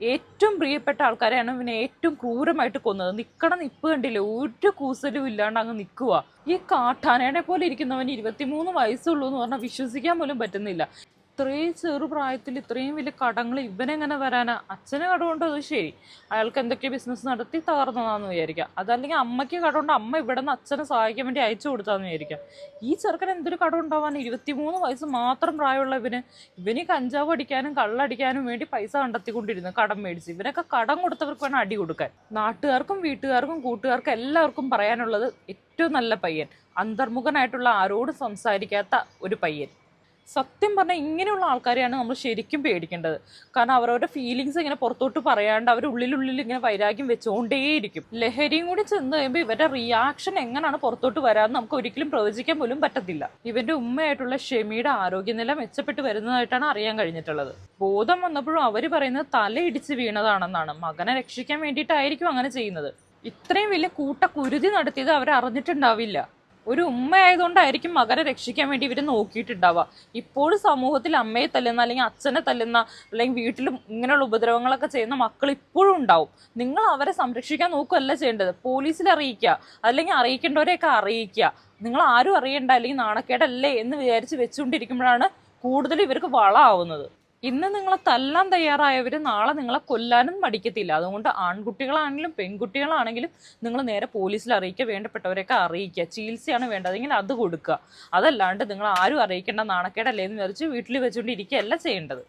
ഏറ്റവും പ്രിയപ്പെട്ട ആൾക്കാരെയാണ് ഇവനെ ഏറ്റവും ക്രൂരമായിട്ട് കൊന്നത്. നിൽക്കണ നിപ്പ് കണ്ടില്ലേ? ഒരു കൂസലും ഇല്ലാണ്ട് അങ്ങ് നിൽക്കുക ഈ കാട്ടാനയുടെ പോലെ ഇരിക്കുന്നവന് ഇരുപത്തിമൂന്ന് വയസ്സുള്ളൂ എന്ന് പറഞ്ഞാൽ വിശ്വസിക്കാൻ പോലും പറ്റുന്നില്ല. ഇത്രയും ചെറുപ്രായത്തിൽ ഇത്രയും വലിയ കടങ്ങൾ ഇവനെങ്ങനെ വരാനാ? അച്ഛന് കടമുണ്ടോ അത് ശരി. അയാൾക്ക് എന്തൊക്കെ ബിസിനസ് നടത്തി തകർന്നതാന്ന് വിചാരിക്കാം. അതല്ലെങ്കിൽ അമ്മയ്ക്ക് കടമുണ്ട് അമ്മ ഇവിടെ നിന്ന് അച്ഛനെ സഹായിക്കാൻ വേണ്ടി അയച്ചു കൊടുത്താന്ന് വിചാരിക്കാം. ഈ ചെറുക്കൻ എന്തൊരു കടം ഉണ്ടാവാൻ ഇരുപത്തിമൂന്ന് വയസ്സ് മാത്രം പ്രായമുള്ള ഇവന്. ഇവന് കഞ്ചാവ് അടിക്കാനും കള്ളടിക്കാനും വേണ്ടി പൈസ കണ്ടെത്തിക്കൊണ്ടിരുന്നു കടം മേടിച്ച്. ഇവനൊക്കെ കടം കൊടുത്തവർക്ക് വേണം അടി കൊടുക്കാൻ. നാട്ടുകാർക്കും വീട്ടുകാർക്കും കൂട്ടുകാർക്കും എല്ലാവർക്കും പറയാനുള്ളത് ഏറ്റവും നല്ല പയ്യൻ. അന്തർമുഖനായിട്ടുള്ള ആരോടും സംസാരിക്കാത്ത ഒരു പയ്യൻ. സത്യം പറഞ്ഞാൽ ഇങ്ങനെയുള്ള ആൾക്കാരെയാണ് നമ്മൾ ശരിക്കും പേടിക്കേണ്ടത്. കാരണം അവരവരുടെ ഫീലിങ്സ് ഇങ്ങനെ പുറത്തോട്ട് പറയാണ്ട് അവർ ഉള്ളിലുള്ളിൽ ഇങ്ങനെ വൈരാഗ്യം വെച്ചുകൊണ്ടേയിരിക്കും ലഹരിയും കൂടി ചെന്ന് കഴിയുമ്പോൾ ഇവരുടെ റിയാക്ഷൻ എങ്ങനെയാണ് പുറത്തോട്ട് വരാമെന്ന് നമുക്ക് ഒരിക്കലും പ്രവചിക്കാൻ പോലും പറ്റത്തില്ല. ഇവന്റെ ഉമ്മയായിട്ടുള്ള ഷെമിയുടെ ആരോഗ്യനില മെച്ചപ്പെട്ട് വരുന്നതായിട്ടാണ് അറിയാൻ കഴിഞ്ഞിട്ടുള്ളത്. ബോധം വന്നപ്പോഴും അവർ പറയുന്നത് തലയിടിച്ച് വീണതാണെന്നാണ്. മകനെ രക്ഷിക്കാൻ വേണ്ടിയിട്ടായിരിക്കും അങ്ങനെ ചെയ്യുന്നത്. ഇത്രയും വലിയ കൂട്ട കുരുതി നടത്തിയത് അവർ ഒരു ഉമ്മ ആയതുകൊണ്ടായിരിക്കും മകനെ രക്ഷിക്കാൻ വേണ്ടി ഇവർ നോക്കിയിട്ടുണ്ടാവുക. ഇപ്പോഴും സമൂഹത്തിൽ അമ്മയെ തല്ലുന്ന അല്ലെങ്കിൽ അച്ഛനെ തല്ലുന്ന അല്ലെങ്കിൽ വീട്ടിലും ഇങ്ങനെയുള്ള ഉപദ്രവങ്ങളൊക്കെ ചെയ്യുന്ന മക്കൾ ഇപ്പോഴും ഉണ്ടാവും. നിങ്ങൾ അവരെ സംരക്ഷിക്കാൻ നോക്കുകയല്ല ചെയ്യേണ്ടത്. പോലീസിൽ അറിയിക്കുക. അല്ലെങ്കിൽ അറിയിക്കേണ്ടവരെയൊക്കെ അറിയിക്കുക. നിങ്ങൾ ആരും അറിയണ്ട അല്ലെങ്കിൽ നാണക്കേടല്ലേ എന്ന് വിചാരിച്ച് വെച്ചുകൊണ്ടിരിക്കുമ്പോഴാണ് കൂടുതൽ ഇവർക്ക് വളമാവുന്നത്. ഇന്ന് നിങ്ങളെ തല്ലാൻ തയ്യാറായവർ നാളെ നിങ്ങളെ കൊല്ലാനും മടിക്കത്തില്ല. അതുകൊണ്ട് ആൺകുട്ടികളാണെങ്കിലും പെൺകുട്ടികളാണെങ്കിലും നിങ്ങൾ നേരെ പോലീസിൽ അറിയിക്കുക വേണ്ടപ്പെട്ടവരെയൊക്കെ അറിയിക്കുക ചികിത്സയാണ് വേണ്ടതെങ്കിൽ അത് കൊടുക്കുക അതല്ലാണ്ട് നിങ്ങൾ ആരും അറിയിക്കേണ്ട നാണക്കേടല്ലേ എന്ന് വിചാരിച്ച് വീട്ടിൽ വെച്ചുകൊണ്ടിരിക്കുകയല്ല ചെയ്യേണ്ടത്.